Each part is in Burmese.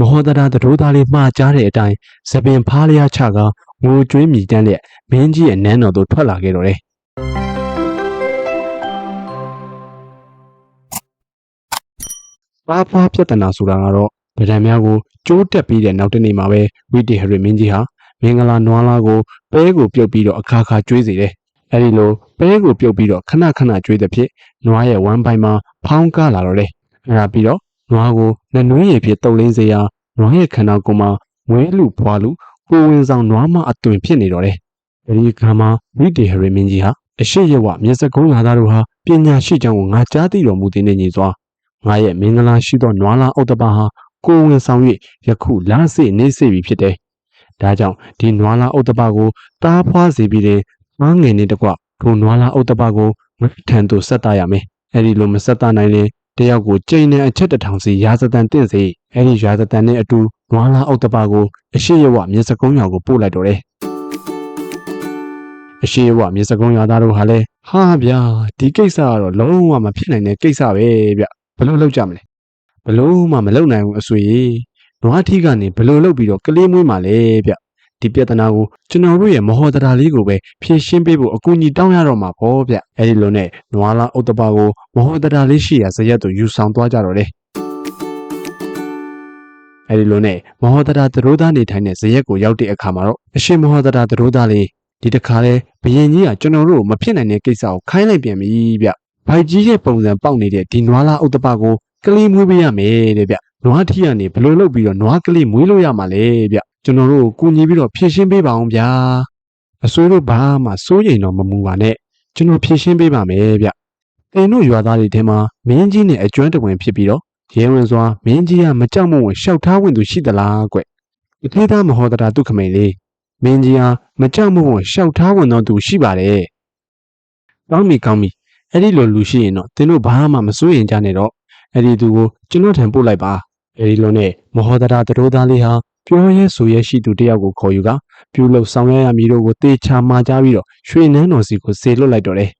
မဟောတရာသတို့သားလေးမှားကြားတဲ့အတိုင်းသပင်ဖားလျားချကငိုကြွေးမြည်တမ်းလျက်မင်းကြီးရဲ့နန်းတော်သို့ထွက်လာခဲ့တော့တယ်။ပါပါပြဿနာဆိုတာကတော့ဗဒံများကိုကျိုးတက်ပြီးတဲ့နောက်တစ်နေ့မှာပဲဝိတေဟရမင်းကြီးဟာမင်္ဂလာနွားလားကိုပဲကိုပြုတ်ပြီးတော့အခါခါကျွေးစေတယ်။အဲဒီလိုပဲကိုပြုတ်ပြီးတော့ခဏခဏကျွေးတဲ့ဖြစ်နွားရဲ့ဝမ်းပိုင်းမှာဖောင်းကားလာတော့တယ်။အဲဒါပြီးတော့ နွားကိုနှနွေးရည်ဖြစ်တုပ်လင်းစေရာနွားရဲ့ခန္ဓာကိုယ်မှာဝဲလူဖွာလူကိုဝင်ဆောင်နွားမအသွင်ဖြစ်နေတော့တယ်။အဲဒီခါမှာဝိတေဟရမင်းကြီးဟာအရှိရဝမျက်စကုံးလာသားတို့ဟာပညာရှိကြောင်းကိုငါကြားသိတော်မူသည်နှင့်ညီစွာငါရဲ့မင်္ဂလာရှိသောနွားလားဥတ္တပဟာကိုဝင်ဆောင်၍ယခုလားစေနေစေပြီဖြစ်တယ်။ဒါကြောင့်ဒီနွားလားဥတ္တပကိုတားဖွားစေပြီးတဲ့မငယ်နေတကွထိုနွားလားဥတ္တပကိုငါထံသို့ဆက်တရမယ်။အဲဒီလိုမဆက်တနိုင်ရင် တယောက်ကိုကြိမ်နဲ့အချက်တစ်ထောင်စီရာဇတန်တင့်စေအဲဒီရာဇတန်နဲ့အတူနွားလားဥတ္တပကိုအရှိရဝမျက်စကုံးရွာကိုပို့လိုက်တော့တယ်။အရှိရဝမျက်စကုံးရွာသားတို့ဟာလည်းဟာဗျာဒီကိစ္စကတော့လုံးဝမဖြစ်နိုင်တဲ့ကိစ္စပဲဗျဘယ်လိုလုပ်ကြမလဲဘယ်လို့မှမလုပ်နိုင်ဘူးအဆွေနွားထီးကနေဘယ်လိုလုပ်ပြီးတော့ကလေးမွေးမှလဲဗျ ဒီပြဿနာကိုကျွန်တော်တို့ရဲ့မဟော်တရာလေးကိုပဲဖြေရှင်းပေးဖို့အကူအညီတောင်းရတော့မှာပေါ့ဗျအဲဒီလိုနဲ့နွားလားဥတ္တပကိုမဟော်တရာလေးရှိရာဇရက်တို့ယူဆောင်သွားကြတော့တယ်အဲဒီလိုနဲ့မဟော်တရာသရိုးသားနေထိုင်တဲ့ဇရက်ကိုရောက်တဲ့အခါမှာတော့အရှင်မဟော်တရာသရိုးသားလေးဒီတခါလဲဘယင်ကြီးကကျွန်တော်တို့မဖြစ်နိုင်တဲ့ကိစ္စကိုခိုင်းလိုက်ပြန်ပြီဗျဘိုက်ကြီးရဲ့ပုံစံပေါက်နေတဲ့ဒီနွားလားဥတ္တပကိုကလေးမွေးပေးရမယ်တဲ့ဗျ နွားထီကနေဘယ်လိုလုပ်ပြီးတော့နွားကလေးမွေးလို့ရမှာလဲဗျကျွန်တော်တို့ကိုကူညီပြီးတော့ဖြည့်ရှင်းပေးပါအောင်ဗျာအစိုးရဘာမှစိုးရိမ်တော့မမူပါနဲ့ကျွန်တော်ဖြည့်ရှင်းပေးပါမယ်ဗျတင်တို့ရွာသားတွေထဲမှာမင်းကြီးနဲ့အကျွမ်းတဝင်ဖြစ်ပြီးတော့ရဲဝင်စွာမင်းကြီးကမကြောက်မဝင်ရှောက်ထားဝင်သူရှိသလားကွအသေးသားမဟောတရာဒုက္ခမိန်လေးမင်းကြီးဟာမကြောက်မဝင်ရှောက်ထားဝင်တော့သူရှိပါတယ်ကောင်းပြီကောင်းပြီအဲ့ဒီလိုလူရှိရင်တော့တင်တို့ဘာမှမစိုးရင်ကြနဲ့တော့အဲ့ဒီသူကိုကျွန်တော်ထံပို့လိုက်ပါ အဲ့ဒီလိုနဲ့မဟောတရာသတို့သားလေးဟာပြောရဲဆိုရဲရှိသူတယောက်ကိုခေါ်ယူကပြုလုပ်ဆောင်ရရမည်တို့ကိုတေချာမှာကြားပြီးတော့ရွှေနန်းတော်စီကိုဆေလွတ်လိုက်တော့တယ်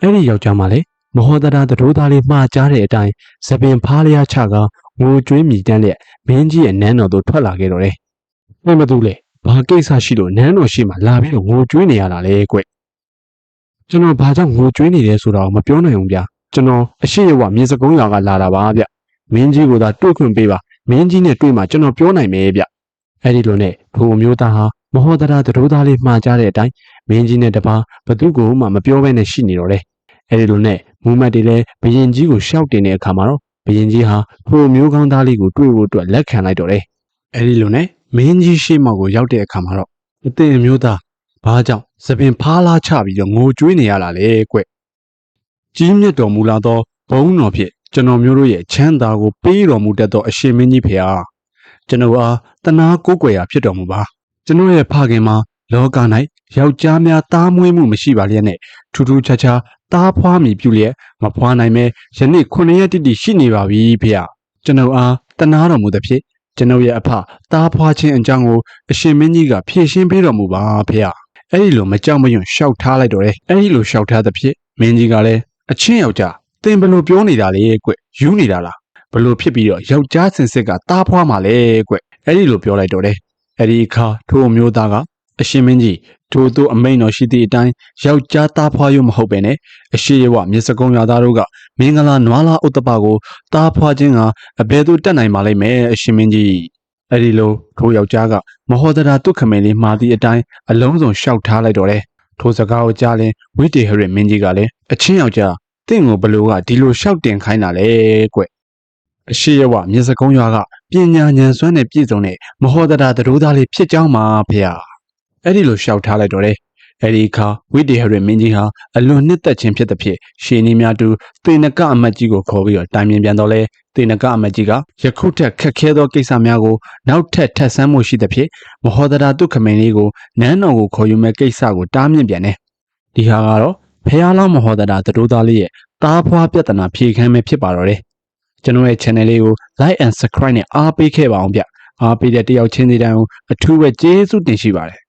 အဲ့ဒီယောက်ျားမှလည်းမဟောတရာသတို့သားလေးမှားကြားတဲ့အတိုင်းသပင်ဖားလျားချကငိုကြွေးမြည်တမ်းလျက်မင်းကြီးရဲ့နန်းတော်သို့ထွက်လာခဲ့တော့တယ်။ဘယ်မသူလဲဘာကိစ္စရှိလို့နန်းတော်ရှိမှလာပြီးတော့ငိုကြွေးနေရတာလဲကွ။ကျွန်တော်ဘာကြောင့်ငိုကြွေးနေလဲဆိုတာကိုမပြောနိုင်ဘူးဗျာ။ ကျွန်တော်အရှိရဝမြေစကုံးရွာကလာတာပါဗျ။မင်းကြီးကသာတွေ့ခွင့်ပေးပါမင်းကြီးနဲ့တွေ့မှကျွန်တော်ပြောနိုင်မယ်ဗျ။အဲ့ဒီလိုနဲ့ဘုံမျိုးသားဟာမဟောတရာသတို့သားလေးမှားကြတဲ့အတိုင်းမင်းကြီးနဲ့တပါဘသူ့ကိုမှမပြောဘဲနဲ့ရှိနေတော့တယ်။အဲ့ဒီလိုနဲ့မူမတ်တွေလည်းဘယင်ကြီးကိုရှောက်တင်တဲ့အခါမှာတော့ဘယင်ကြီးဟာဘုံမျိုးကောင်းသားလေးကိုတွေ့ဖို့အတွက်လက်ခံလိုက်တော့တယ်။အဲ့ဒီလိုနဲ့မင်းကြီးရှေ့မောက်ကိုရောက်တဲ့အခါမှာတော့အတင်အမျိုးသားဘာကြောင့်သပင်ဖားလားချပြီးတော့ငိုကြွေးနေရတာလဲကွ။ ကြီးမြတ်တော်မူလာသောဘုံတော်ဖြင့်ကျွန်တော်မျိုးတို့ရဲ့ချမ်းသာကိုပေးတော်မူတတ်သောအရှင်မင်းကြီးဖေဟာကျွန်တော်အားတနာကိုးကွယ်ရာဖြစ်တော်မူပါကျွန်တော်ရဲ့ဖခင်မှာလောက၌ယောက်ျားများသားမွေးမှုမရှိပါလျက်နဲ့ထူးထူးခြားခြားသားဖွားမိပြုလျက်မဖွားနိုင်မဲယနေ့9ရက်တိတိရှိနေပါပြီဖေဟာကျွန်တော်အားတနာတော်မူသဖြင့်ကျွန်ုပ်ရဲ့အဖသားဖွားခြင်းအကြောင်းကိုအရှင်မင်းကြီးကဖြည့်ရှင်းပေးတော်မူပါဖေ။အဲ့ဒီလိုမကြောက်မရွံ့ရှောက်ထားလိုက်တော့တယ်။အဲ့ဒီလိုရှောက်ထားသဖြင့်မင်းကြီးကလည်း အချင်းယောက်ျားသင်ဘယ်လိုပြောနေတာလဲကွ။ယူနေတာလား။ဘယ်လိုဖြစ်ပြီးတော့ယောက်ျားစင်စစ်ကသားဖွားမှာလဲကွ။အဲ့ဒီလိုပြောလိုက်တော့တယ်။အဲ့ဒီအခါထိုအမျိုးသားကအရှင်မင်းကြီးထို့သူအမိန်တော်ရှိသည့်အတိုင်းယောက်ျားသားဖွားရုံမဟုတ်ပဲနဲ့အရှိရဝမြေစကုံရွာသားတို့ကမင်္ဂလာနွားလာဥတ္တပကိုသားဖွားခြင်းကအဘယ်သို့တက်နိုင်ပါလိမ့်မယ်အရှင်မင်းကြီးအဲ့ဒီလိုထိုယောက်ျားကမဟောဒရာတုခမဲလေးမှာသည့်အတိုင်းအလုံးစုံရှောက်ထားလိုက်တော့တယ် ထိုစကားကိုကြားရင်ဝိတေဟရမင်းကြီးကလည်းအချင်းယောက်ျားတင့်ကိုဘလို့ကဒီလိုရှောက်တင်ခိုင်းတာလေကွအရှိရဝမြေစကုံရွာကပညာဉာဏ်စွမ်းနဲ့ပြည့်စုံတဲ့မဟောဒရာသတို့သားလေးဖြစ်ကြောင်းပါဖေ။အဲ့ဒီလိုရှောက်ထားလိုက်တော့တယ် အဲ့ဒီအခါဝိတေဟရမင်းကြီးဟာအလွန်နှစ်သက်ခြင်းဖြစ်သဖြင့်ရှေနေများတူသေနကအမတ်ကြီးကိုခေါ်ပြီးတော့တိုင်ပင်ပြန်တော့လဲသေနကအမတ်ကြီးကယခုထက်ခက်ခဲသောကိစ္စများကိုနောက်ထပ်ထပ်ဆန်းမှုရှိသဖြင့်မဟောဒရာတုခမင်းလေးကိုနန်းတော်ကိုခေါ်ယူမဲ့ကိစ္စကိုတားမြစ်ပြန်တယ်ဒီဟာကတော့ဖះလောင်းမဟောဒရာသတို့သားလေးရဲ့တားဖွားပြဿနာဖြေခမ်းမဲ့ဖြစ်ပါတော့တယ်ကျွန်တော်ရဲ့ channel လေးကို like and subscribe နဲ့အားပေးခဲ့ပါအောင်ဗျအားပေးတဲ့တယောက်ချင်းစီတိုင်းကိုအထူးပဲကျေးဇူးတင်ရှိပါတယ်